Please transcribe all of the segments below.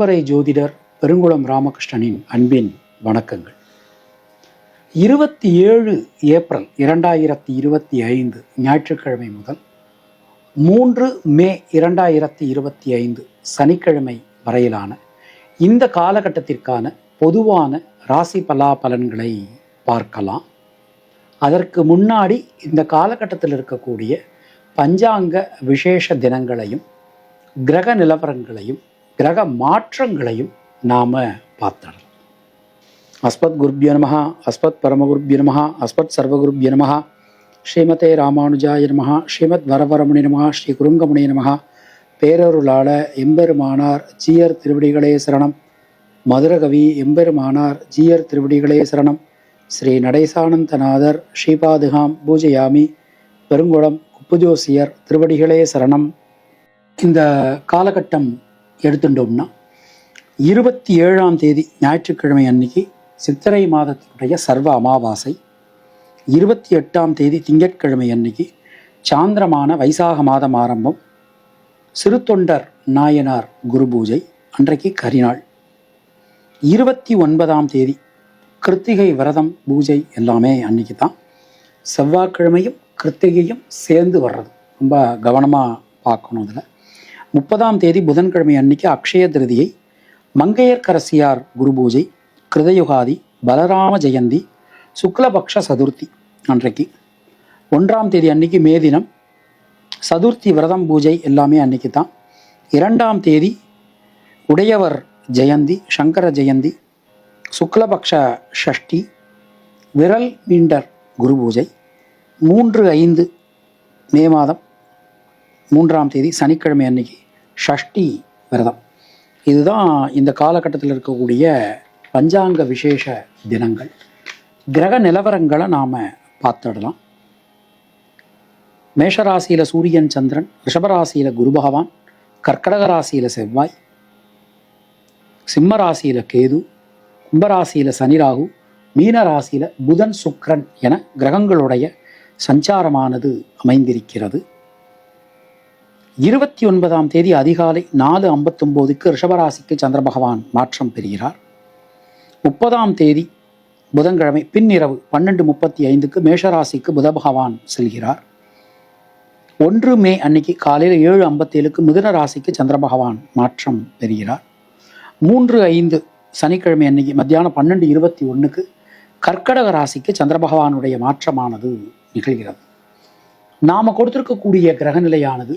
பரம்பரை ஜோதிடர் பெருங்குளம் ராமகிருஷ்ணனின் அன்பின் வணக்கங்கள். இருபத்தி ஏழு ஏப்ரல் இரண்டாயிரத்தி இருபத்தி ஐந்து ஞாயிற்றுக்கிழமை முதல் மூன்று மே இரண்டாயிரத்தி இருபத்தி ஐந்து சனிக்கிழமை வரையிலான இந்த காலகட்டத்திற்கான பொதுவான ராசி பலாபலன்களை பார்க்கலாம். அதற்கு முன்னாடி இந்த காலகட்டத்தில் இருக்கக்கூடிய பஞ்சாங்க விசேஷ தினங்களையும் கிரக நிலவரங்களையும் கிரக மாற்றங்களையும் நாம பார்த்துடலாம். அஸ்மத் குருபிய நமஹ அஸ்மத் பரமகுருபிய நமஹ அஸ்மத் சர்வகுருபிய நமஹ ஸ்ரீமதே ராமானுஜாய நமஹ ஸ்ரீமத் வரவரமுனி நமஹ ஸ்ரீ குருங்கமுனி நமகா பேரருளாள எம்பெருமானார் ஜீயர் திருவடிகளே சரணம். மதுரகவி எம்பெருமானார் ஜீயர் திருவடிகளே சரணம். ஸ்ரீ நடேசானந்தநாதர் ஸ்ரீபாதுகாம் பூஜையாமி பெருங்குளம் குப்புஜோசியர் திருவடிகளே சரணம். இந்த காலகட்டம் எடுத்துட்டோம்னா இருபத்தி ஏழாம் தேதி ஞாயிற்றுக்கிழமை அன்னைக்கு சித்திரை மாதத்தினுடைய சர்வ அமாவாசை இருபத்தி எட்டாம் தேதி திங்கட்கிழமை அன்னைக்கு சாந்திரமான வைசாக மாதம் ஆரம்பம் சிறுத்தொண்டர் நாயனார் குரு பூஜை அன்றைக்கு கரிநாள். இருபத்தி ஒன்பதாம் தேதி கிருத்திகை விரதம் பூஜை எல்லாமே அன்னைக்கு தான். செவ்வாய்க்கிழமையும் கிருத்திகையும் சேர்ந்து வர்றது. ரொம்ப கவனமாக பார்க்கணும் அதில். முப்பதாம் தேதி புதன்கிழமை அன்னைக்கு அக்ஷய திருதியை மங்கையர்க்கரசியார் குரு பூஜை கிருதயுகாதி பலராம ஜெயந்தி சுக்லபக்ஷ சதுர்த்தி அன்றைக்கு. ஒன்றாம் தேதி அன்னைக்கு மே தினம் சதுர்த்தி விரதம் பூஜை எல்லாமே அன்னைக்கு தான். இரண்டாம் தேதி உடையவர் ஜெயந்தி சங்கர ஜெயந்தி சுக்லபக்ஷ ஷஷ்டி விரல் மீண்டர் குரு பூஜை மூன்று ஐந்து மே மாதம் மூன்றாம் தேதி சனிக்கிழமை அன்னைக்கு ஷஷ்டி விரதம். இதுதான் இந்த காலகட்டத்தில் இருக்கக்கூடிய பஞ்சாங்க விசேஷ தினங்கள். கிரக நிலவரங்களை நாம் பார்த்துடலாம். மேஷராசியில் சூரியன் சந்திரன் ரிஷபராசியில் குரு பகவான் கர்க்கடக ராசியில் செவ்வாய் சிம்ம ராசியில் கேது கும்பராசியில் சனி ராகு மீன ராசியில் புதன் சுக்ரன் என கிரகங்களுடைய சஞ்சாரமானது அமைந்திருக்கிறது. இருபத்தி ஒன்பதாம் தேதி அதிகாலை நாலு ஐம்பத்தொம்போதுக்கு ரிஷபராசிக்கு சந்திர பகவான் மாற்றம் பெறுகிறார். முப்பதாம் தேதி புதன்கிழமை பின்னிரவு பன்னெண்டு முப்பத்தி ஐந்துக்கு மேஷராசிக்கு புத பகவான் செல்கிறார். ஒன்று மே அன்னைக்கு காலையில் ஏழு ஐம்பத்தேழுக்கு மிதுன ராசிக்கு சந்திர பகவான் மாற்றம் பெறுகிறார். மூன்று ஐந்து சனிக்கிழமை அன்னைக்கு மத்தியானம் பன்னெண்டு இருபத்தி ஒன்றுக்கு கர்க்கடக ராசிக்கு சந்திர பகவானுடைய மாற்றமானது நிகழ்கிறது. நாம் கொடுத்திருக்கக்கூடிய கிரகநிலையானது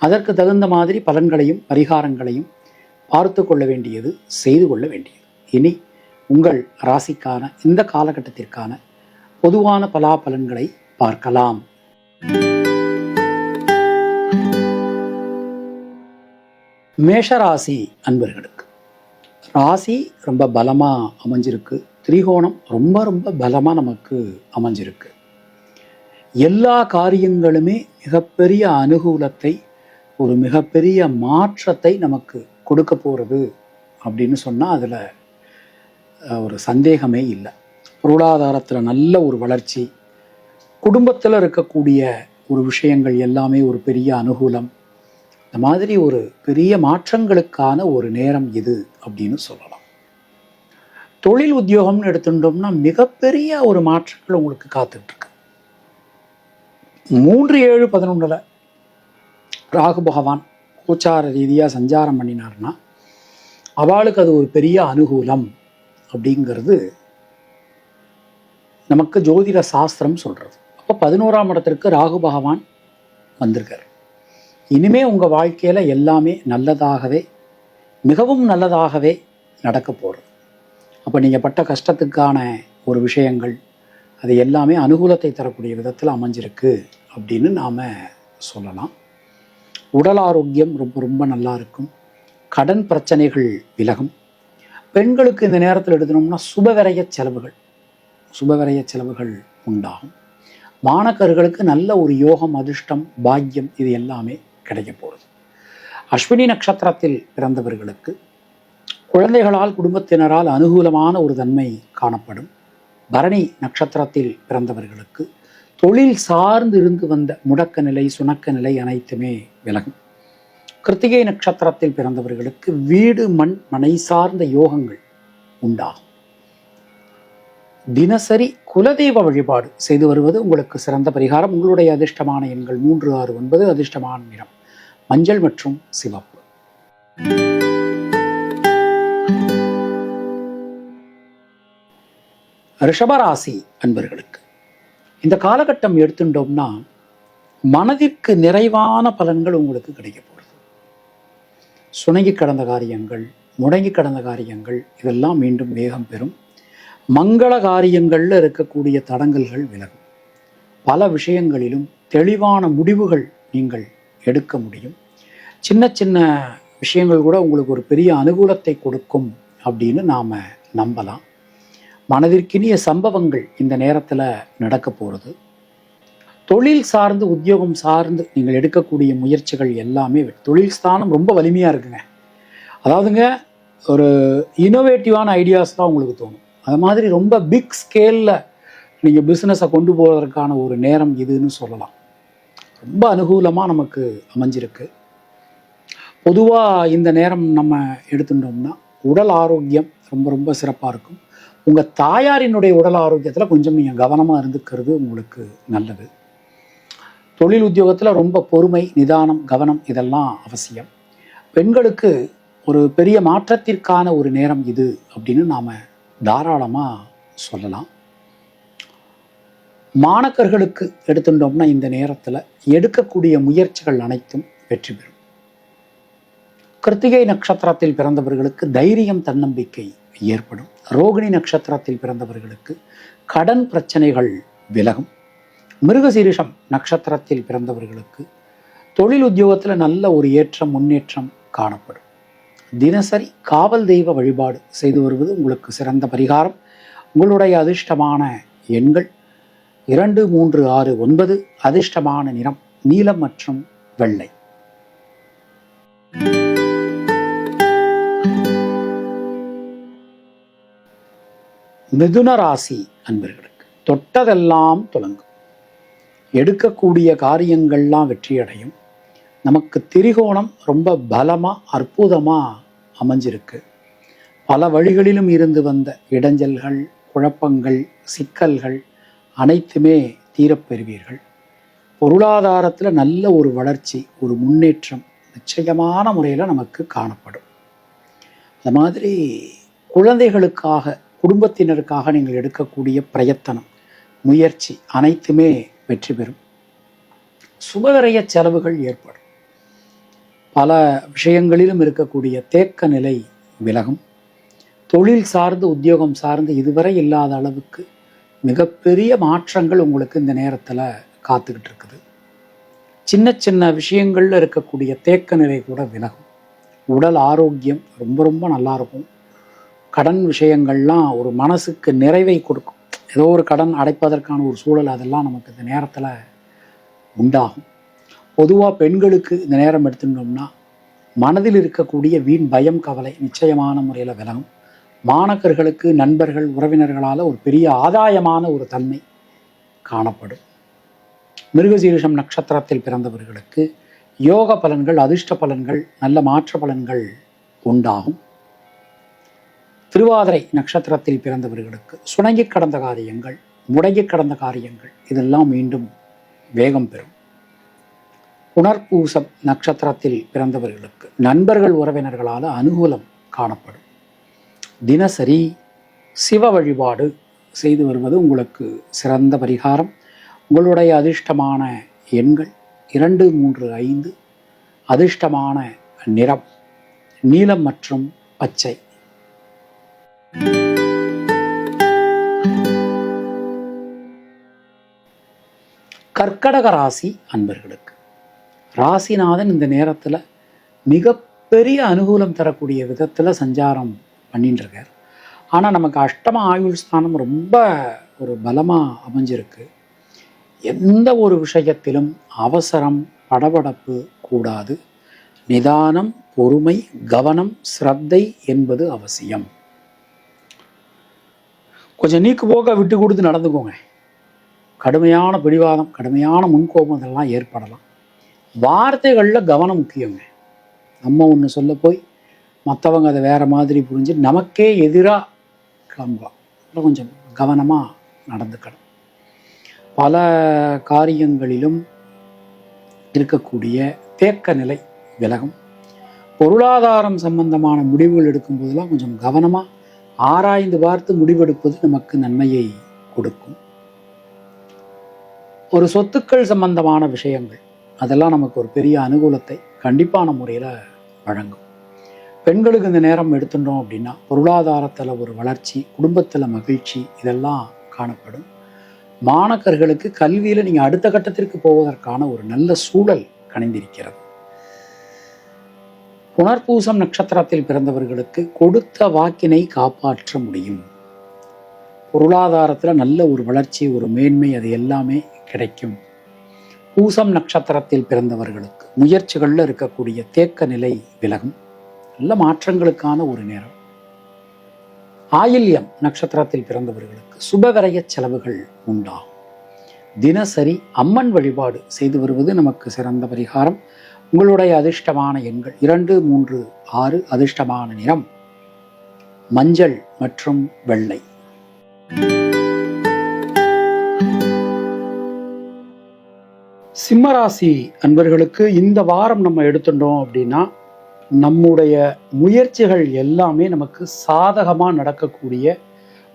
அதற்கு தகுந்த மாதிரி பலன்களையும் பரிகாரங்களையும் பார்த்து கொள்ள வேண்டியது செய்து கொள்ள வேண்டியது. இனி உங்கள் ராசிக்கான இந்த காலகட்டத்திற்கான பொதுவான பலாபலன்களை பார்க்கலாம். மேஷராசி அன்பர்களுக்கு ராசி ரொம்ப பலமாக அமைஞ்சிருக்கு. திரிகோணம் ரொம்ப ரொம்ப பலமாக நமக்கு அமைஞ்சிருக்கு. எல்லா காரியங்களுமே மிகப்பெரிய அனுகூலத்தை ஒரு மிகப்பெரிய மாற்றத்தை நமக்கு கொடுக்க போகிறது அப்படின்னு சொன்னால் அதில் ஒரு சந்தேகமே இல்லை. பொருளாதாரத்தில் நல்ல ஒரு வளர்ச்சி குடும்பத்தில் இருக்கக்கூடிய ஒரு விஷயங்கள் எல்லாமே ஒரு பெரிய அனுகூலம். இந்த மாதிரி ஒரு பெரிய மாற்றங்களுக்கான ஒரு நேரம் இது அப்படின்னு சொல்லலாம். தொழில் உத்தியோகம்னு எடுத்துட்டோம்னா மிகப்பெரிய ஒரு மாற்றங்கள் உங்களுக்கு காத்துட்ருக்கு மூன்று ஏழு பதினொன்றில் ராகு பகவான் கோச்சார ரீதியாக சஞ்சாரம் பண்ணினார்னா அவளுக்கு அது ஒரு பெரிய அனுகூலம் அப்படிங்கிறது நமக்கு ஜோதிட சாஸ்திரம் சொல்கிறது அப்போ பதினோராம் இடத்திற்கு ராகு பகவான் வந்திருக்கார். இனிமே உங்கள் வாழ்க்கையில் எல்லாமே நல்லதாகவே மிகவும் நல்லதாகவே நடக்க போகிறது அப்போ நீங்கள் பட்ட கஷ்டத்துக்கான ஒரு விஷயங்கள் அது எல்லாமே அனுகூலத்தை தரக்கூடிய விதத்தில் அமைஞ்சிருக்கு அப்படின்னு நாம் சொல்லலாம். உடல் ஆரோக்கியம் ரொம்ப ரொம்ப நல்லா இருக்கும் கடன் பிரச்சனைகள் விலகும். பெண்களுக்கு இந்த நேரத்தில் எடுத்தோம்னா சுபவிரய செலவுகள் சுபவிரய செலவுகள் உண்டாகும். மாணக்கர்களுக்கு நல்ல ஒரு யோகம் அதிர்ஷ்டம் பாக்கியம் இது எல்லாமே கிடைக்க போகிறது அஸ்வினி நட்சத்திரத்தில் பிறந்தவர்களுக்கு குழந்தைகளால் குடும்பத்தினரால் அனுகூலமான ஒரு தன்மை காணப்படும். பரணி நட்சத்திரத்தில் பிறந்தவர்களுக்கு தொழில் சார்ந்து இருந்து வந்த முடக்க நிலை சுணக்க நிலை அனைத்துமே விலகும். கிருத்திகை நட்சத்திரத்தில் பிறந்தவர்களுக்கு வீடு மண் மனை சார்ந்த யோகங்கள் உண்டாகும். தினசரி குலதெய்வ வழிபாடு செய்து வருவது உங்களுக்கு சிறந்த பரிகாரம். உங்களுடைய அதிர்ஷ்டமான எண்கள் மூன்று ஆறு ஒன்பது அதிர்ஷ்டமான நிறம் மஞ்சள் மற்றும் சிவப்பு. ரிஷபராசி அன்பர்களுக்கு இந்த காலகட்டம் எடுத்துட்டோம்னா மனதிற்கு நிறைவான பலன்கள் உங்களுக்கு கிடைக்க போகிறது சுணங்கி கடந்த காரியங்கள் முடங்கி கடந்த காரியங்கள் இதெல்லாம் மீண்டும் வேகம் பெறும். மங்கள காரியங்களில் இருக்கக்கூடிய தடங்கல்கள் விலகும். பல விஷயங்களிலும் தெளிவான முடிவுகள் நீங்கள் எடுக்க முடியும். சின்ன சின்ன விஷயங்கள் கூட உங்களுக்கு ஒரு பெரிய அனுகூலத்தை கொடுக்கும் அப்படின்னு நாம் நம்பலாம். மனதிற்கினிய சம்பவங்கள் இந்த நேரத்தில் நடக்க போகிறது தொழில் சார்ந்து உத்தியோகம் சார்ந்து நீங்கள் எடுக்கக்கூடிய முயற்சிகள் எல்லாமே தொழில் ஸ்தானம் ரொம்ப வலிமையாக இருக்குங்க. அதாவதுங்க ஒரு இனோவேட்டிவான ஐடியாஸ் தான் உங்களுக்கு தோணும். அது மாதிரி ரொம்ப பிக் ஸ்கேலில் நீங்கள் பிஸ்னஸை கொண்டு போவதற்கான ஒரு நேரம் இதுன்னு சொல்லலாம். ரொம்ப அனுகூலமாக நமக்கு அமைஞ்சிருக்கு. பொதுவாக இந்த நேரம் நம்ம எடுத்துட்டோம்னா உடல் ஆரோக்கியம் ரொம்ப ரொம்ப சிறப்பாக இருக்கும். உங்கள் தாயாரினுடைய உடல் ஆரோக்கியத்தில் கொஞ்சம் நீங்கள் கவனமாக இருந்துக்கிறது உங்களுக்கு நல்லது. தொழில் உத்தியோகத்தில் ரொம்ப பொறுமை நிதானம் கவனம் இதெல்லாம் அவசியம். பெண்களுக்கு ஒரு பெரிய மாற்றத்திற்கான ஒரு நேரம் இது அப்படின்னு நாம் தாராளமாக சொல்லலாம். மாணக்கர்களுக்கு எடுத்துட்டோம்னா இந்த நேரத்தில் எடுக்கக்கூடிய முயற்சிகள் அனைத்தும் வெற்றி பெறும். கிருத்திகை நட்சத்திரத்தில் பிறந்தவர்களுக்கு தைரியம் தன்னம்பிக்கை ஏற்படும். ரோகிணி நட்சத்திரத்தில் பிறந்தவர்களுக்கு கடன் பிரச்சனைகள் விலகும். மிருகசீரிஷம் நட்சத்திரத்தில் பிறந்தவர்களுக்கு தொழில் உத்தியோகத்தில் நல்ல ஒரு ஏற்றம் முன்னேற்றம் காணப்படும். தினசரி காவல் தெய்வ வழிபாடு செய்து வருவது உங்களுக்கு சிறந்த பரிகாரம். உங்களுடைய அதிர்ஷ்டமான எண்கள் இரண்டு மூன்று ஆறு ஒன்பது அதிர்ஷ்டமான நிறம் நீலம் மற்றும் வெள்ளை. மிதுன ராசி அன்பர்களுக்கு தொட்டதெல்லாம் தொடங்கும். எடுக்கக்கூடிய காரியங்கள்லாம் வெற்றியடையும். நமக்கு திரிகோணம் ரொம்ப பலமாக அற்புதமாக அமைஞ்சிருக்கு. பல வழிகளிலும் இருந்து வந்த இடைஞ்சல்கள் குழப்பங்கள் சிக்கல்கள் அனைத்துமே தீரப்பெறுவீர்கள் பொருளாதாரத்தில் நல்ல ஒரு வளர்ச்சி ஒரு முன்னேற்றம் நிச்சயமான முறையில் நமக்கு காணப்படும். அது மாதிரி குழந்தைகளுக்காக குடும்பத்தினருக்காக நீங்கள் எடுக்கக்கூடிய பிரயத்தனம் முயற்சி அனைத்துமே வெற்றி பெறும். சுபகரைய செலவுகள் ஏற்படும். பல விஷயங்களிலும் இருக்கக்கூடிய தேக்க நிலை விலகும். தொழில் சார்ந்து உத்தியோகம் சார்ந்து இதுவரை இல்லாத அளவுக்கு மிகப்பெரிய மாற்றங்கள் உங்களுக்கு இந்த நேரத்தில் காத்துக்கிட்டு இருக்குது. சின்ன சின்ன விஷயங்களில் இருக்கக்கூடிய தேக்க நிலை கூட விலகும். உடல் ஆரோக்கியம் ரொம்ப ரொம்ப நல்லா இருக்கும். கடன் விஷயங்கள்லாம் ஒரு மனசுக்கு நிறைவை கொடுக்கும். ஏதோ ஒரு கடன் அடைப்பதற்கான ஒரு சூழல் அதெல்லாம் நமக்கு இந்த நேரத்தில் உண்டாகும். பொதுவாக பெண்களுக்கு இந்த நேரம் எடுத்துட்டோம்னா மனதில் இருக்கக்கூடிய வீண் பயம் கவலை நிச்சயமான முறையில் விலகும். மாணக்கர்களுக்கு நண்பர்கள் உறவினர்களால் ஒரு பெரிய ஆதாயமான ஒரு தன்மை காணப்படும். மிருகசீரிஷம் நட்சத்திரத்தில் பிறந்தவர்களுக்கு யோக பலன்கள் அதிர்ஷ்ட பலன்கள் நல்ல மாற்ற பலன்கள் உண்டாகும். திருவாதிரை நட்சத்திரத்தில் பிறந்தவர்களுக்கு சுணங்கி கடந்த காரியங்கள் முடங்கி கடந்த காரியங்கள் இதெல்லாம் மீண்டும் வேகம் பெறும். புனர்பூசம் நட்சத்திரத்தில் பிறந்தவர்களுக்கு நண்பர்கள் உறவினர்களால் அனுகூலம் காணப்படும். தினசரி சிவ வழிபாடு செய்து வருவது உங்களுக்கு சிறந்த பரிகாரம். உங்களுடைய அதிர்ஷ்டமான எண்கள் இரண்டு மூன்று ஐந்து. அதிர்ஷ்டமான நிறம் நீலம் மற்றும் பச்சை. கர்க்கடக ராசி அன்பர்களுக்கு ராசிநாதன் இந்த நேரத்தில் மிகப்பெரிய அனுகூலம் தரக்கூடிய விதத்தில் சஞ்சாரம் பண்ணிட்டுருக்கார் ஆனால் நமக்கு அஷ்டம ஆயுள் ஸ்தானம் ரொம்ப ஒரு பலமாக அமைஞ்சிருக்கு. எந்த ஒரு விஷயத்திலும் அவசரம் படபடப்பு கூடாது. நிதானம் பொறுமை கவனம் சிரத்தை என்பது அவசியம். கொஞ்சம் நீக்கு போக்க விட்டு கொடுத்து நடந்துக்கோங்க. கடுமையான பிடிவாதம் கடுமையான முன்கோபம் இதெல்லாம் ஏற்படலாம். வார்த்தைகளில் கவனம் முக்கியங்க. நம்ம ஒன்று சொல்ல போய் மற்றவங்க அதை வேறு மாதிரி புரிஞ்சு நமக்கே எதிராக கிளம்பலாம். கொஞ்சம் கவனமாக நடந்துக்கணும். பல காரியங்களிலும் இருக்கக்கூடிய தேக்க நிலை விலகும். பொருளாதாரம் சம்பந்தமான முடிவுகள் எடுக்கும்போதெல்லாம் கொஞ்சம் கவனமாக ஆராய்ந்து பார்த்து முடிவெடுப்பது நமக்கு நன்மையை கொடுக்கும். ஒரு சொத்துக்கள் சம்பந்தமான விஷயங்கள் அதெல்லாம் நமக்கு ஒரு பெரிய அனுகூலத்தை கண்டிப்பான முறையில் வழங்கும். பெண்களுக்கு இந்த நேரம் எடுத்துட்டோம் அப்படின்னா பொருளாதாரத்தில் ஒரு வளர்ச்சி குடும்பத்தில் மகிழ்ச்சி இதெல்லாம் காணப்படும். மாணக்கர்களுக்கு கல்வியில் நீங்கள் அடுத்த கட்டத்திற்கு போவதற்கான ஒரு நல்ல சூழல் கணிந்திருக்கிறது புனர்பூசம் நட்சத்திரத்தில் பிறந்தவர்களுக்கு கொடுத்த வாக்கினை காப்பாற்ற முடியும். பொருளாதாரத்தில் நல்ல ஒரு வளர்ச்சி ஒரு மேன்மை அது எல்லாமே கிடைக்கும். பூசம் நட்சத்திரத்தில் பிறந்தவர்களுக்கு முயற்சிகளில் இருக்கக்கூடிய தேக்க நிலை விலகும். நல்ல மாற்றங்களுக்கான ஒரு நேரம். ஆயில்யம் நட்சத்திரத்தில் பிறந்தவர்களுக்கு சுபவரைய செலவுகள் உண்டாகும். தினசரி அம்மன் வழிபாடு செய்து வருவது நமக்கு சிறந்த பரிகாரம். உங்களுடைய அதிர்ஷ்டமான எண்கள் இரண்டு மூன்று ஆறு அதிர்ஷ்டமான நிறம் மஞ்சள் மற்றும் வெள்ளை. சிம்மராசி அன்பர்களுக்கு இந்த வாரம் நம்ம எடுத்துட்டோம் அப்படின்னா நம்முடைய முயற்சிகள் எல்லாமே நமக்கு சாதகமாக நடக்கக்கூடிய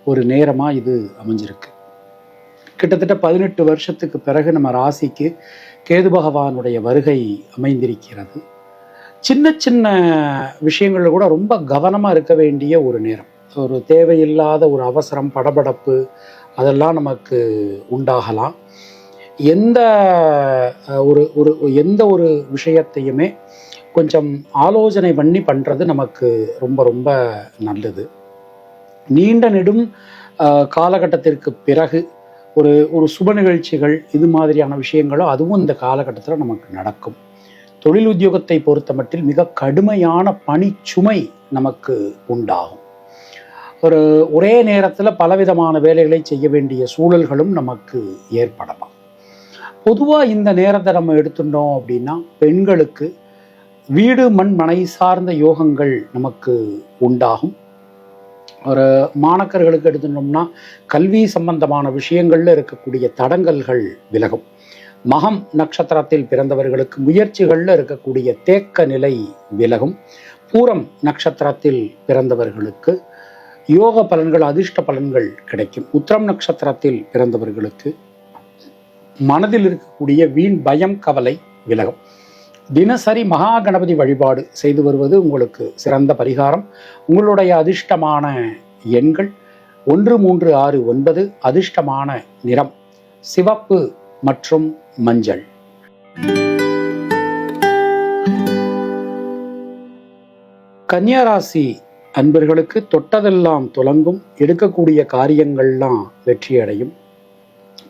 ஒரு நேரமாக இது அமைஞ்சிருக்கு. கிட்டத்தட்ட பதினெட்டு வருஷத்துக்கு பிறகு நம்ம ராசிக்கு கேது பகவானுடைய வருகை அமைந்திருக்கிறது. சின்ன சின்ன விஷயங்களில் கூட ரொம்ப கவனமாக இருக்க வேண்டிய ஒரு நேரம். ஒரு தேவையில்லாத ஒரு அவசரம் படபடப்பு அதெல்லாம் நமக்கு உண்டாகலாம். எந்த ஒரு ஒரு எந்த ஒரு விஷயத்தையுமே கொஞ்சம் ஆலோசனை பண்ணி பண்ணுறது நமக்கு ரொம்ப ரொம்ப நல்லது. நீண்ட நெடும் காலகட்டத்திற்கு பிறகு ஒரு ஒரு சுப நிகழ்ச்சிகள் இது மாதிரியான விஷயங்களோ அதுவும் இந்த காலகட்டத்தில் நமக்கு நடக்கும். தொழில் உத்தியோகத்தை பொறுத்த மட்டில் மிக கடுமையான பணிச்சுமை நமக்கு உண்டாகும். ஒரு ஒரே நேரத்தில் பலவிதமான வேலைகளை செய்ய வேண்டிய சூழல்களும் நமக்கு ஏற்படலாம். பொதுவாக இந்த நேரத்தை நம்ம எடுத்துட்டோம் அப்படின்னா பெண்களுக்கு வீடு மண் மனை சார்ந்த யோகங்கள் நமக்கு உண்டாகும். ஒரு மாணக்கர்களுக்கு எடுத்துட்டோம்னா கல்வி சம்பந்தமான விஷயங்களில் இருக்கக்கூடிய தடங்கல்கள் விலகும். மகம் நட்சத்திரத்தில் பிறந்தவர்களுக்கு முயற்சிகளில் இருக்கக்கூடிய தேக்க நிலை விலகும். பூரம் நட்சத்திரத்தில் பிறந்தவர்களுக்கு யோக பலன்கள் அதிர்ஷ்ட பலன்கள் கிடைக்கும். உத்திரம் நட்சத்திரத்தில் பிறந்தவர்களுக்கு மனதில் இருக்கக்கூடிய வீண் பயம் கவலை விலகும். தினசரி மகா கணபதி வழிபாடு செய்து வருவது உங்களுக்கு சிறந்த பரிகாரம். உங்களுடைய அதிர்ஷ்டமான எண்கள் ஒன்று மூன்று ஆறு ஒன்பது அதிர்ஷ்டமான நிறம் சிவப்பு மற்றும் மஞ்சள். கன்னியாராசி அன்பர்களுக்கு தொட்டதெல்லாம் துலங்கும் எடுக்கக்கூடிய காரியங்கள்லாம் வெற்றியடையும்.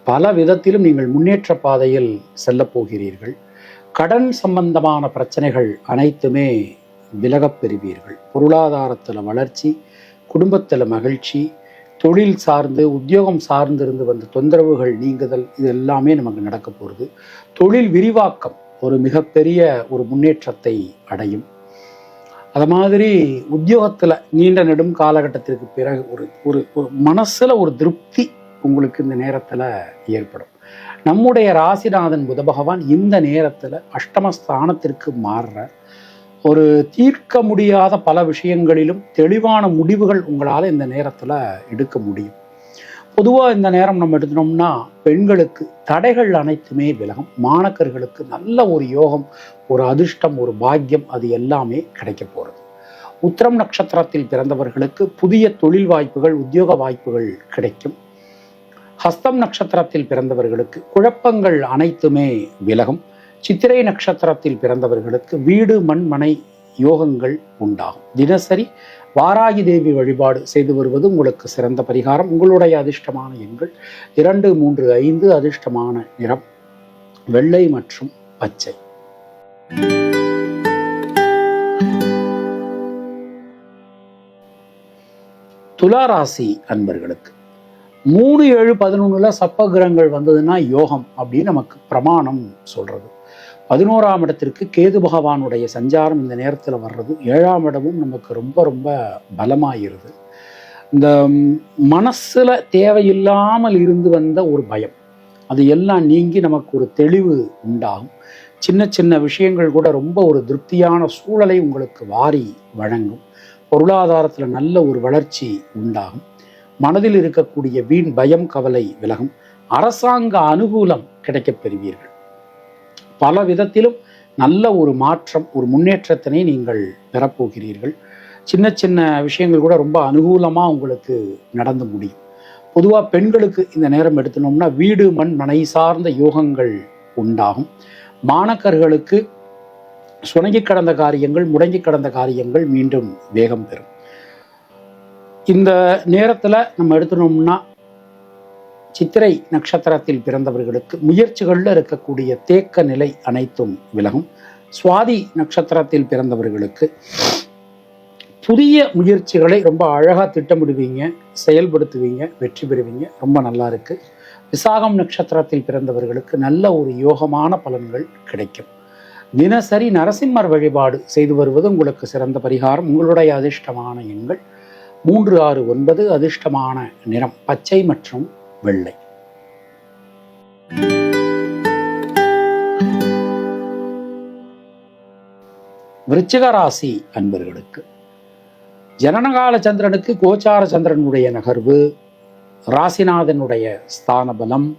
பல விதத்திலும் நீங்கள் முன்னேற்ற பாதையில் செல்லப் போகிறீர்கள். கடன் சம்பந்தமான பிரச்சனைகள் அனைத்துமே விலகப் பெறுவீர்கள். பொருளாதாரத்தில் வளர்ச்சி குடும்பத்தில் மகிழ்ச்சி தொழில் சார்ந்து உத்தியோகம் சார்ந்து இருந்து வந்த தொந்தரவுகள் நீங்குதல் இது எல்லாமே நமக்கு நடக்க போகிறது தொழில் விரிவாக்கம் ஒரு மிகப்பெரிய ஒரு முன்னேற்றத்தை அடையும். அது மாதிரி உத்தியோகத்தில் நீண்ட நெடும் காலகட்டத்திற்கு பிறகு ஒரு ஒரு ஒரு மனசில் ஒரு திருப்தி உங்களுக்கு இந்த நேரத்தில் ஏற்படும். நம்முடைய ராசிநாதன் புத பகவான் இந்த நேரத்தில் அஷ்டமஸ்தானத்திற்கு மாறுறார். ஒரு தீர்க்க முடியாத பல விஷயங்களிலும் தெளிவான முடிவுகள் உங்களால் இந்த நேரத்தில் எடுக்க முடியும். பொதுவாக இந்த நேரம் நம்ம எடுத்துனோம்னா பெண்களுக்கு தடைகள் அனைத்துமே விலகும். மாணக்கர்களுக்கு நல்ல ஒரு யோகம் ஒரு அதிர்ஷ்டம் ஒரு பாக்கியம் அது எல்லாமே கிடைக்க போகிறது உத்திரம் நட்சத்திரத்தில் பிறந்தவர்களுக்கு புதிய தொழில் வாய்ப்புகள் உத்தியோக வாய்ப்புகள் கிடைக்கும். ஹஸ்தம் நட்சத்திரத்தில் பிறந்தவர்களுக்கு குழப்பங்கள் அனைத்துமே விலகும். சித்திரை நட்சத்திரத்தில் பிறந்தவர்களுக்கு வீடு மண்மனை யோகங்கள் உண்டாகும். தினசரி வாராகி தேவி வழிபாடு செய்து வருவது உங்களுக்கு சிறந்த பரிகாரம். உங்களுடைய அதிர்ஷ்டமான எண்கள் இரண்டு மூன்று ஐந்து அதிர்ஷ்டமான நிறம் வெள்ளை மற்றும் பச்சை. துளாராசி அன்பர்களுக்கு மூணு ஏழு பதினொன்னுல சப்பகிரகங்கள் வந்ததுன்னா யோகம் அப்படின்னு நமக்கு பிரமாணம் சொல்றது. பதினோராம் இடத்திற்கு கேது பகவானுடைய சஞ்சாரம் இந்த நேரத்தில் வர்றது. ஏழாம் இடமும் நமக்கு ரொம்ப ரொம்ப பலமாயிருது. இந்த மனசில் தேவையில்லாமல் இருந்து வந்த ஒரு பயம். அது எல்லாம் நீங்கி நமக்கு ஒரு தெளிவு உண்டாகும். சின்ன சின்ன விஷயங்கள் கூட ரொம்ப ஒரு திருப்தியான சூழலை உங்களுக்கு வாரி வழங்கும். பொருளாதாரத்தில் நல்ல ஒரு வளர்ச்சி உண்டாகும். மனதில் இருக்கக்கூடிய வீண் பயம் கவலை விலகும். அரசாங்க அனுகூலம் கிடைக்கப் பெறுவீர்கள். பல விதத்திலும் நல்ல ஒரு மாற்றம் ஒரு முன்னேற்றத்தினை நீங்கள் பெறப்போகிறீர்கள். சின்ன சின்ன விஷயங்கள் கூட ரொம்ப அனுகூலமாக உங்களுக்கு நடந்து முடியும். பொதுவாக பெண்களுக்கு இந்த நேரம் எடுத்தனோம்னா வீடு மண் மனை சார்ந்த யோகங்கள் உண்டாகும். மாணக்கர்களுக்கு சுணங்கி கடந்த காரியங்கள் முடங்கி கடந்த காரியங்கள் மீண்டும் வேகம் பெறும். இந்த நேரத்தில் நம்ம எடுத்துனோம்னா சித்திரை நட்சத்திரத்தில் பிறந்தவர்களுக்கு முயற்சிகளில் இருக்கக்கூடிய தேக்க நிலை அனைத்தும் விலகும். சுவாதி நட்சத்திரத்தில் பிறந்தவர்களுக்கு புதிய முயற்சிகளை ரொம்ப அழகாக திட்டமிடுவீங்க செயல்படுத்துவீங்க வெற்றி பெறுவீங்க. ரொம்ப நல்லா இருக்கு. விசாகம் நட்சத்திரத்தில் பிறந்தவர்களுக்கு நல்ல ஒரு யோகமான பலன்கள் கிடைக்கும். தினசரி நரசிம்மர் வழிபாடு செய்து வருவது உங்களுக்கு சிறந்த பரிகாரம். உங்களுடைய அதிர்ஷ்டமான எண்கள் மூன்று ஆறு ஒன்பது அதிர்ஷ்டமான நிறம் பச்சை மற்றும் வெள்ளை. விருச்சிக ராசி அன்பர்களுக்கு ஜனனகால சந்திரனுக்கு கோச்சார சந்திரனுடைய நகர்வு ராசிநாதனுடைய ஸ்தான பலம்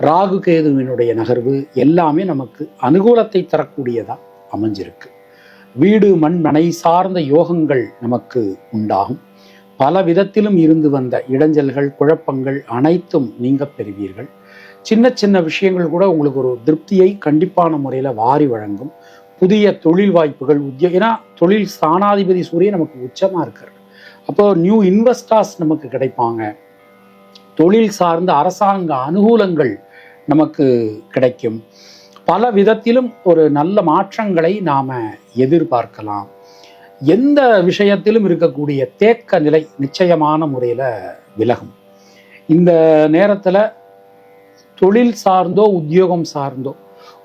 ராகு கேதுவினுடைய நகர்வு எல்லாமே நமக்கு அனுகூலத்தை தரக்கூடியதாக அமைஞ்சிருக்கு. வீடு மண் மனை சார்ந்த யோகங்கள் நமக்கு உண்டாகும். பல விதத்திலும் இருந்து வந்த இடைஞ்சல்கள் குழப்பங்கள் அனைத்தும் நீங்க பெறுவீர்கள். சின்ன சின்ன விஷயங்கள் கூட உங்களுக்கு ஒரு திருப்தியை கண்டிப்பான முறையில் வாரி வழங்கும். புதிய தொழில் வாய்ப்புகள் உத்திய ஏன்னா தொழில் ஸ்தானாதிபதி சூரியன் நமக்கு உச்சமாக இருக்கிறது அப்போ நியூ இன்வெஸ்டர்ஸ் நமக்கு கிடைப்பாங்க. தொழில் சார்ந்த அரசாங்க அனுகூலங்கள் நமக்கு கிடைக்கும். பல விதத்திலும் ஒரு நல்ல மாற்றங்களை நாம் எதிர்பார்க்கலாம். எந்த விஷயத்திலும் இருக்கக்கூடிய தேக்க நிலை நிச்சயமான முறையில் விலகும். இந்த நேரத்தில் தொழில் சார்ந்தோ உத்தியோகம் சார்ந்தோ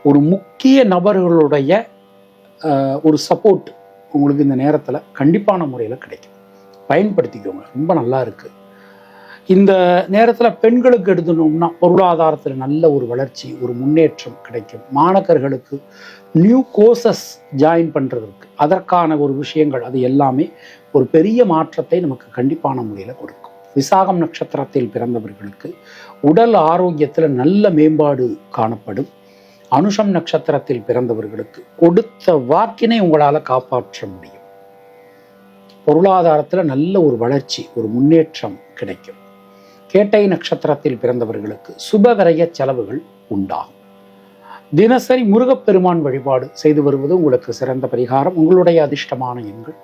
ஒரு முக்கிய நபர்களுடைய ஒரு சப்போர்ட் உங்களுக்கு இந்த நேரத்தில் கண்டிப்பான முறையில் கிடைக்கும். பயன்படுத்திக்கோங்க ரொம்ப நல்லா இருக்குது இந்த நேரத்தில் பெண்களுக்கு எடுத்துனோம்னா பொருளாதாரத்தில் நல்ல ஒரு வளர்ச்சி ஒரு முன்னேற்றம் கிடைக்கும். மாணக்கர்களுக்கு நியூ கோர்சஸ் ஜாயின் பண்ணுறதுக்கு அதற்கான ஒரு விஷயங்கள் அது எல்லாமே ஒரு பெரிய மாற்றத்தை நமக்கு கண்டிப்பான முறையில் கொடுக்கும். விசாகம் நட்சத்திரத்தில் பிறந்தவர்களுக்கு உடல் ஆரோக்கியத்தில் நல்ல மேம்பாடு காணப்படும். அனுஷம் நட்சத்திரத்தில் பிறந்தவர்களுக்கு கொடுத்த வாக்கினை உங்களால் காப்பாற்ற முடியும். பொருளாதாரத்தில் நல்ல ஒரு வளர்ச்சி ஒரு முன்னேற்றம் கிடைக்கும். கேட்டை நட்சத்திரத்தில் பிறந்தவர்களுக்கு சுபவரைய செலவுகள் உண்டாகும். தினசரி முருகப்பெருமான் வழிபாடு செய்து வருவது உங்களுக்கு சிறந்த பரிகாரம். உங்களுடைய அதிர்ஷ்டமான எண்கள்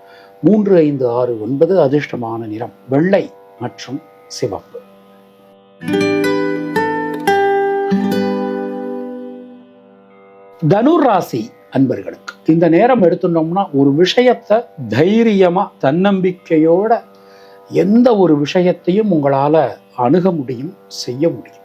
மூன்று ஐந்து ஆறு ஒன்பது அதிர்ஷ்டமான நிறம் வெள்ளை மற்றும் சிவப்பு. தனுர் ராசி அன்பர்களுக்கு இந்த நேரம் எடுத்துட்டோம்னா ஒரு விஷயத்தை தைரியமா தன்னம்பிக்கையோட எந்த ஒரு விஷயத்தையும் உங்களால அணுக முடியும் செய்ய முடியும்.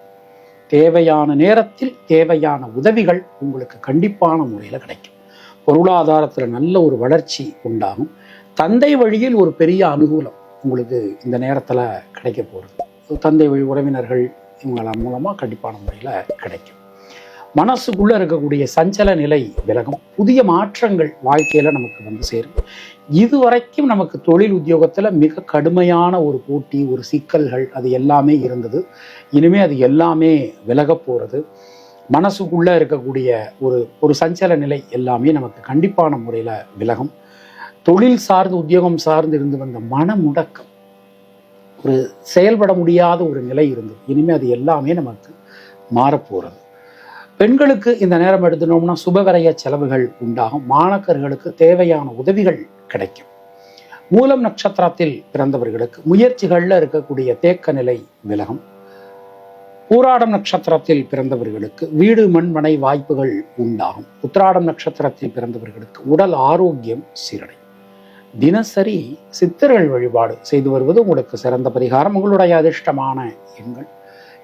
தேவையான நேரத்தில் தேவையான உதவிகள் உங்களுக்கு கண்டிப்பான முறையில் கிடைக்கும். பொருளாதாரத்தில் நல்ல ஒரு வளர்ச்சி உண்டாகும். தந்தை வழியில் ஒரு பெரிய அனுகூலம் உங்களுக்கு இந்த நேரத்தில் கிடைக்க போகிறது தந்தை வழி உறவினர்கள் இவங்கள மூலமாக கண்டிப்பான முறையில் கிடைக்கும். மனசுக்குள்ளே இருக்கக்கூடிய சஞ்சல நிலை விலகும். புதிய மாற்றங்கள் வாழ்க்கையில் நமக்கு வந்து சேரும். இதுவரைக்கும் நமக்கு தொழில் உத்தியோகத்தில் மிக கடுமையான ஒரு போட்டி ஒரு சிக்கல்கள் அது எல்லாமே இருந்தது. இனிமேல் அது எல்லாமே விலக போகிறது மனசுக்குள்ளே இருக்கக்கூடிய ஒரு ஒரு சஞ்சல நிலை எல்லாமே நமக்கு கண்டிப்பான முறையில் விலகும். தொழில் சார்ந்து உத்தியோகம் சார்ந்து இருந்து வந்த மன முடக்கம் ஒரு செயல்பட முடியாத ஒரு நிலை இருந்தது. இனிமேல் அது எல்லாமே நமக்கு மாறப்போகிறது பெண்களுக்கு இந்த நேரம் எடுத்துனோம்னா சுபவரைய செலவுகள் உண்டாகும். மாணக்கர்களுக்கு தேவையான உதவிகள் கிடைக்கும். மூலம் நட்சத்திரத்தில் பிறந்தவர்களுக்கு முயற்சிகள்ல இருக்கக்கூடிய தேக்க நிலை விலகும். பூராடம் நட்சத்திரத்தில் பிறந்தவர்களுக்கு வீடு மண்மனை வாய்ப்புகள் உண்டாகும். உத்திராடம் நட்சத்திரத்தில் பிறந்தவர்களுக்கு உடல் ஆரோக்கியம் சீரடை தினசரி சித்தர்கள் வழிபாடு செய்து வருவது உங்களுக்கு சிறந்த பரிகாரம். உங்களுடைய அதிர்ஷ்டமான எண்கள்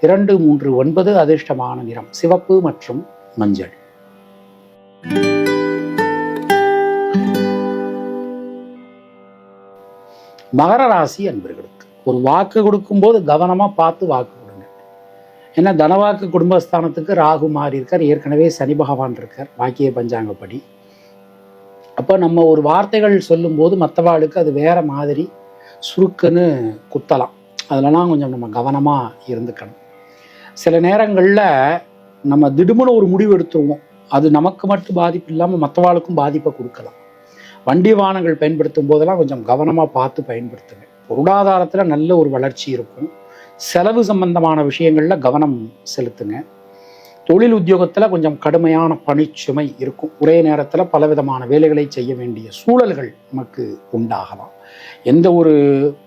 இரண்டு மூன்று ஒன்பது அதிர்ஷ்டமான நிறம் சிவப்பு மற்றும் மஞ்சள். மகர ராசி அன்பர்களுக்கு ஒரு வாக்கு கொடுக்கும்போது கவனமா பார்த்து வாக்கு கொடுங்க. ஏன்னா தனவாக்கு குடும்பஸ்தானத்துக்கு ராகு மாறி இருக்கார் ஏற்கனவே சனி பகவான் இருக்கார் வாக்கிய பஞ்சாங்கப்படி. அப்போ நம்ம ஒரு வார்த்தைகள் சொல்லும்போது மற்றவாளுக்கு அது வேற மாதிரி சுருக்குன்னு குத்தலாம். அதிலலாம் கொஞ்சம் நம்ம கவனமாக இருந்துக்கணும். சில நேரங்களில் நம்ம திடுமுன்னு ஒரு முடிவு எடுத்துருவோம். அது நமக்கு மட்டும் பாதிப்பு இல்லாமல் மற்றவாளுக்கும் பாதிப்பை கொடுக்கலாம். வண்டி வாகனங்கள் பயன்படுத்தும் போதெல்லாம் கொஞ்சம் கவனமாக பார்த்து பயன்படுத்துங்க. பொருளாதாரத்தில் நல்ல ஒரு வளர்ச்சி இருக்கும். செலவு சம்பந்தமான விஷயங்களில் கவனம் செலுத்துங்க. தொழில் உத்தியோகத்தில் கொஞ்சம் கடுமையான பணிச்சுமை இருக்கும். ஒரே நேரத்தில் பலவிதமான வேலைகளை செய்ய வேண்டிய சூழல்கள் நமக்கு உண்டாகலாம். எந்த ஒரு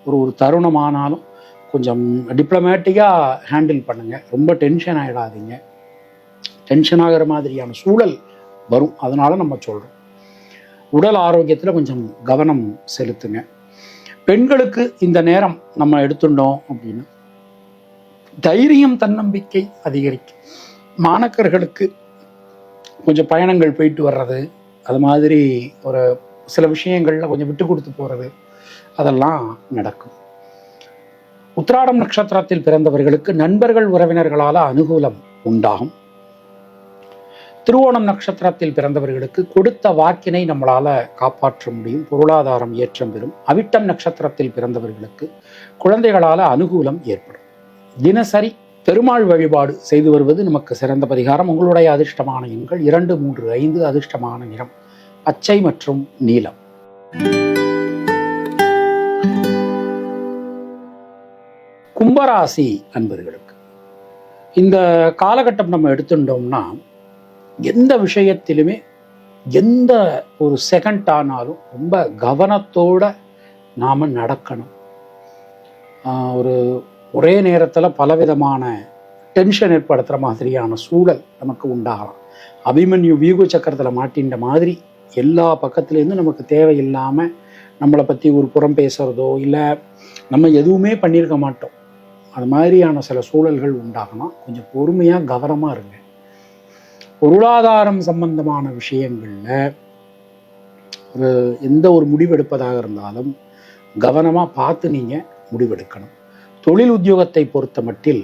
ஒரு ஒரு தருணமானாலும் கொஞ்சம் டிப்ளமேட்டிக்காக ஹேண்டில் பண்ணுங்கள் ரொம்ப டென்ஷன் ஆகிடாதீங்க டென்ஷன் ஆகிற மாதிரியான சூழல் வரும். அதனால் நம்ம சொல்கிறோம் உடல் ஆரோக்கியத்தில் கொஞ்சம் கவனம் செலுத்துங்க. பெண்களுக்கு இந்த நேரம் நம்ம எடுத்துட்டோம் அப்படின்னா தைரியம் தன்னம்பிக்கை அதிகரிக்கும். மாணக்கர்களுக்கு கொஞ்சம் பயணங்கள் போயிட்டு வர்றது அது மாதிரி ஒரு சில விஷயங்களில் கொஞ்சம் விட்டு கொடுத்து போகிறது அதெல்லாம் நடக்கும். உத்ராடம் நட்சத்திரத்தில் பிறந்தவர்களுக்கு நண்பர்கள் உறவினர்களால் அனுகூலம் உண்டாகும். திருவோணம் நட்சத்திரத்தில் பிறந்தவர்களுக்கு கொடுத்த வாக்கினை நம்மளால காப்பாற்ற முடியும் பொருளாதாரம் ஏற்றம் பெறும். அவிட்டம் நட்சத்திரத்தில் பிறந்தவர்களுக்கு குழந்தைகளால் அனுகூலம் ஏற்படும். தினசரி பெருமாள் வழிபாடு செய்து வருவது நமக்கு சிறந்த பரிகாரம். உங்களுடைய அதிர்ஷ்டமான எண்கள் இரண்டு மூன்று ஐந்து அதிர்ஷ்டமான நிறம் பச்சை மற்றும் நீலம். கும்பராசி அன்பர்களுக்கு இந்த காலகட்டம் நம்ம எடுத்துட்டோம்னா எந்த விஷயத்திலுமே எந்த ஒரு செகண்ட் ஆனாலும் ரொம்ப கவனத்தோடு நாம் நடக்கணும். ஒரு ஒரே நேரத்தில் பலவிதமான டென்ஷன் ஏற்படுத்துகிற மாதிரியான சூழல் நமக்கு உண்டாகலாம். அபிமன்யு வியூக சக்கரத்தில் மாட்டின்ற மாதிரி எல்லா பக்கத்துலேருந்து நமக்கு தேவையில்லாமல் நம்மளை பற்றி ஒரு புறம் பேசுகிறதோ இல்லை நம்ம எதுவுமே பண்ணியிருக்க மாட்டோம். அது மாதிரியான சில சூழல்கள் உண்டாகலாம் கொஞ்சம் பொறுமையாக கவனமாக இருங்க. பொருளாதாரம் சம்பந்தமான விஷயங்களில் ஒரு எந்த ஒரு முடிவெடுப்பதாக இருந்தாலும் கவனமாக பார்த்து நீங்கள் முடிவெடுக்கணும். தொழில் உத்தியோகத்தை பொறுத்த மட்டில்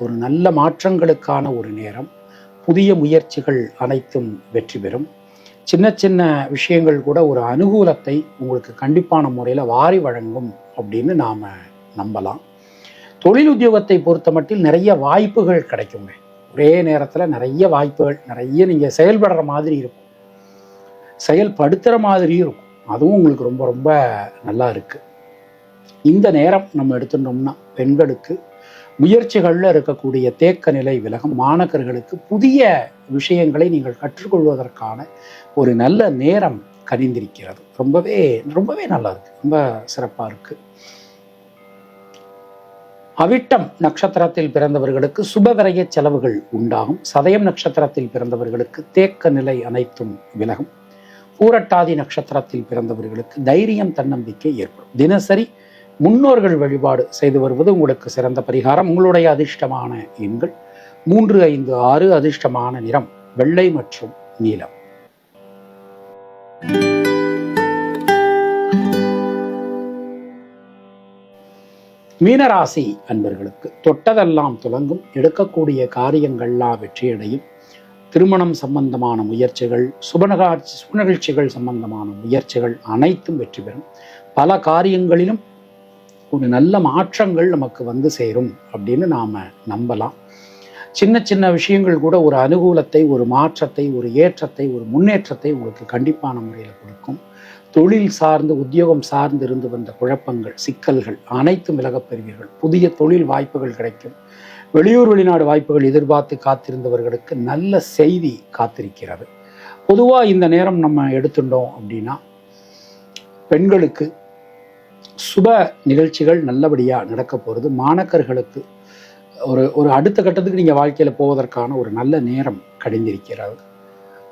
ஒரு நல்ல மாற்றங்களுக்கான ஒரு நேரம் புதிய முயற்சிகள் அனைத்தும் வெற்றி பெறும். சின்ன சின்ன விஷயங்கள் கூட ஒரு அனுகூலத்தை உங்களுக்கு கண்டிப்பான முறையில் வாரி வழங்கும் அப்படின்னு நாம் நம்பலாம். தொழில் உத்தியோகத்தை பொறுத்த மட்டில் நிறைய வாய்ப்புகள் கிடைக்குங்க. ஒரே நேரத்தில் நிறைய வாய்ப்புகள் நிறைய நீங்கள் செயல்படுற மாதிரி இருக்கும். செயல்படுத்துகிற மாதிரியும் இருக்கும். அதுவும் உங்களுக்கு ரொம்ப ரொம்ப நல்லா இருக்குது இந்த நேரம் நம்ம எடுத்துட்டோம்னா பெண்களுக்கு முயற்சிகளில் இருக்கக்கூடிய தேக்க நிலை விலகும். மாணக்கர்களுக்கு புதிய விஷயங்களை நீங்கள் கற்றுக்கொள்வதற்கான ஒரு நல்ல நேரம் கனிந்திருக்கிறது. ரொம்பவே ரொம்பவே நல்லா இருக்குது ரொம்ப சிறப்பாக இருக்குது அவிட்டம் நட்சத்திரத்தில் பிறந்தவர்களுக்கு சுபவிரய செலவுகள் உண்டாகும். சதயம் நட்சத்திரத்தில் பிறந்தவர்களுக்கு தேக்க நிலை அனைத்தும் விலகும். பூரட்டாதி நட்சத்திரத்தில் பிறந்தவர்களுக்கு தைரியம் தன்னம்பிக்கை ஏற்படும். தினசரி முன்னோர்கள் வழிபாடு செய்து வருவது உங்களுக்கு சிறந்த பரிகாரம். உங்களுடைய அதிர்ஷ்டமான எண்கள் மூன்று ஐந்து ஆறு அதிர்ஷ்டமான நிறம் வெள்ளை மற்றும் நீலம். மீனராசி அன்பர்களுக்கு தொட்டதெல்லாம் துலங்கும் எடுக்கக்கூடிய காரியங்கள்லாம் வெற்றியடையும். திருமணம் சம்பந்தமான முயற்சிகள் சுபநகாட்சி சுபநிகழ்ச்சிகள் சம்பந்தமான முயற்சிகள் அனைத்தும் வெற்றி பெறும். பல காரியங்களிலும் ஒரு நல்ல மாற்றங்கள் நமக்கு வந்து சேரும் அப்படின்னு நாம் நம்பலாம். சின்ன சின்ன விஷயங்கள் கூட ஒரு அனுகூலத்தை ஒரு மாற்றத்தை ஒரு ஏற்றத்தை ஒரு முன்னேற்றத்தை உங்களுக்கு கண்டிப்பான முறையில் கொடுக்கும். தொழில் சார்ந்து உத்தியோகம் சார்ந்து இருந்து வந்த குழப்பங்கள் சிக்கல்கள் அனைத்தும் விலகப் பெறுவீர்கள். புதிய தொழில் வாய்ப்புகள் கிடைக்கும். வெளியூர் வெளிநாடு வாய்ப்புகள் எதிர்பார்த்து காத்திருந்தவர்களுக்கு நல்ல செய்தி காத்திருக்கிறது. பொதுவாக இந்த நேரம் நம்ம எடுத்துட்டோம் அப்படின்னா பெண்களுக்கு சுப நிகழ்ச்சிகள் நல்லபடியாக நடக்க போகிறது மாணக்கர்களுக்கு ஒரு ஒரு அடுத்த கட்டத்துக்கு நீங்கள் வாழ்க்கையில் போவதற்கான ஒரு நல்ல நேரம் கடிந்திருக்கிறது.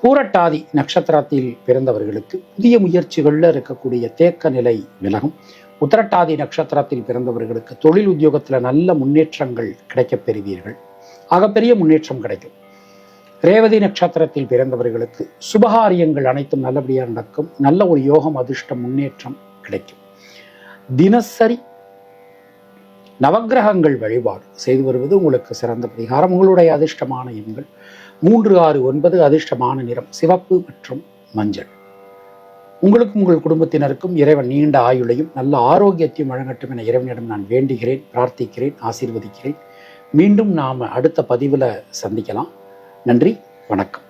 பூரட்டாதி நட்சத்திரத்தில் பிறந்தவர்களுக்கு புதிய முயற்சிகளில் இருக்கக்கூடிய தேக்க நிலை விலகும். உத்தரட்டாதி நட்சத்திரத்தில் பிறந்தவர்களுக்கு தொழில் உத்தியோகத்தில் நல்ல முன்னேற்றங்கள் கிடைக்கப் பெறுவீர்கள். ஆகப்பெரிய முன்னேற்றம் கிடைக்கும். ரேவதி நட்சத்திரத்தில் பிறந்தவர்களுக்கு சுபகாரியங்கள் அனைத்தும் நல்லபடியாக நடக்கும். நல்ல ஒரு யோகம் அதிர்ஷ்டம் முன்னேற்றம் கிடைக்கும். தினசரி நவக்கிரகங்கள் வழிபாடு செய்து வருவது உங்களுக்கு சிறந்த பரிகாரம். உங்களுடைய அதிர்ஷ்டமான எண்கள் மூன்று ஆறு ஒன்பது அதிர்ஷ்டமான நிறம் சிவப்பு மற்றும் மஞ்சள். உங்களுக்கும் உங்கள் குடும்பத்தினருக்கும் இறைவன் நீண்ட ஆயுளையும் நல்ல ஆரோக்கியத்தையும் வழங்கட்டும் என இறைவனிடம் நான் வேண்டுகிறேன் பிரார்த்திக்கிறேன் ஆசீர்வதிக்கிறேன். மீண்டும் நாம் அடுத்த பதிவில் சந்திக்கலாம். நன்றி வணக்கம்.